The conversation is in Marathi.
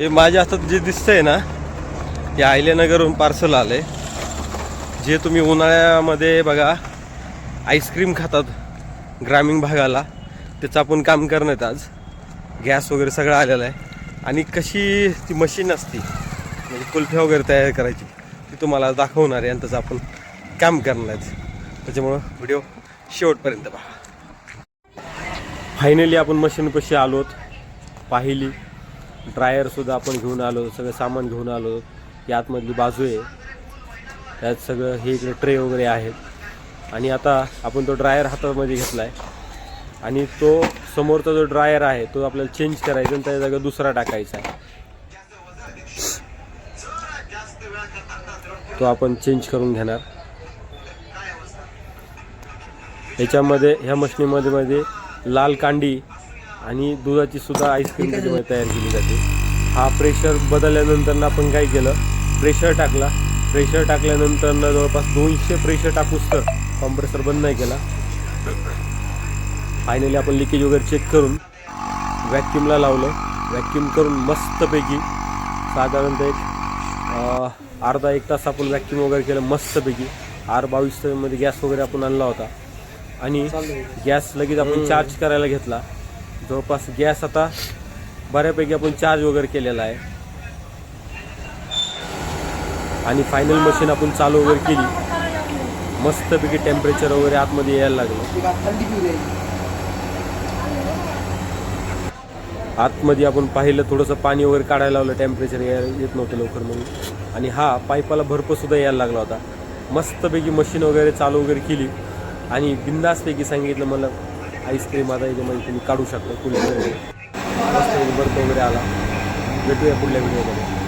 हे माझ्या हातात जे दिसतंय ना ते आयल्यानगरहून पार्सल आलंय. जे तुम्ही उन्हाळ्यामध्ये बघा आईस्क्रीम खातात ग्रामीण भागाला त्याचं आपण काम करण्यात आज. गॅस वगैरे सगळं आलेलं आहे. आणि कशी ती मशीन असती म्हणजे कुल्फ्या वगैरे तयार करायची ती तुम्हाला दाखवणार आहे. आणि त्याचं आपण काम करणार आहे त्याच्यामुळं व्हिडिओ शेवटपर्यंत पहा. फायनली आपण मशीनपाशी आलोत. पाहिली. ड्रायरसुद्धा आपण घेऊन आलो सगळं सामान घेऊन आलो. ही आतमधली बाजू आहे. त्यात सगळं हे इकडे ट्रे वगैरे आहेत. आणि आता आपण तो ड्रायर हातामध्ये घेतला आहे आणि तो समोरचा जो ड्रायर आहे तो आपल्याला चेंज करायचा आणि त्या जागा दुसरा टाकायचा आहे. तो आपण चेंज करून घेणार. याच्यामध्ये ह्या मशनीमध्ये मध्ये लाल कांडी आणि दुधाची सुद्धा आईस्क्रीम त्याच्यामध्ये तयार केली जाते. हा प्रेशर बदलल्यानंतर आपण काय केलं? प्रेशर टाकला. प्रेशर टाकल्यानंतर जवळपास दोनशे प्रेशर टाकूच तर कॉम्प्रेसर बंद नाही केला. फायनली आपण लिकेज वगैरे चेक करून व्हॅक्यूमला लावलं. व्हॅक्यूम करून मस्तपैकी साधारणतः एक अर्धा एक तास आपण व्हॅक्यूम वगैरे केलं मस्तपैकी. आर बावीसमध्ये गॅस वगैरे आपण आणला होता. आणि गॅस लगेच आपण चार्ज करायला घेतला. जवळपास गॅस आता बऱ्यापैकी आपण चार्ज वगैरे केलेला आहे. आणि फायनल मशीन आपण चालू वगैरे केली. मस्तपैकी टेम्परेचर वगैरे आतमध्ये यायला लागलं. आतमध्ये आपण पाहिलं थोडंसं पाणी वगैरे काढायला लावलं टेम्परेचर येत नव्हतं लवकर म्हणून. आणि हा पाईपाला भरपूरसुद्धा यायला लागला होता. मस्तपैकी मशीन वगैरे चालू वगैरे केली. आणि बिंदासपैकी सांगितलं मला आईस्क्रीम आता याच्यामध्ये तुम्ही काढू शकता कुल्फी मस्त बर्फ वगैरे आला. भेटूया पुढल्या व्हिडिओमध्ये.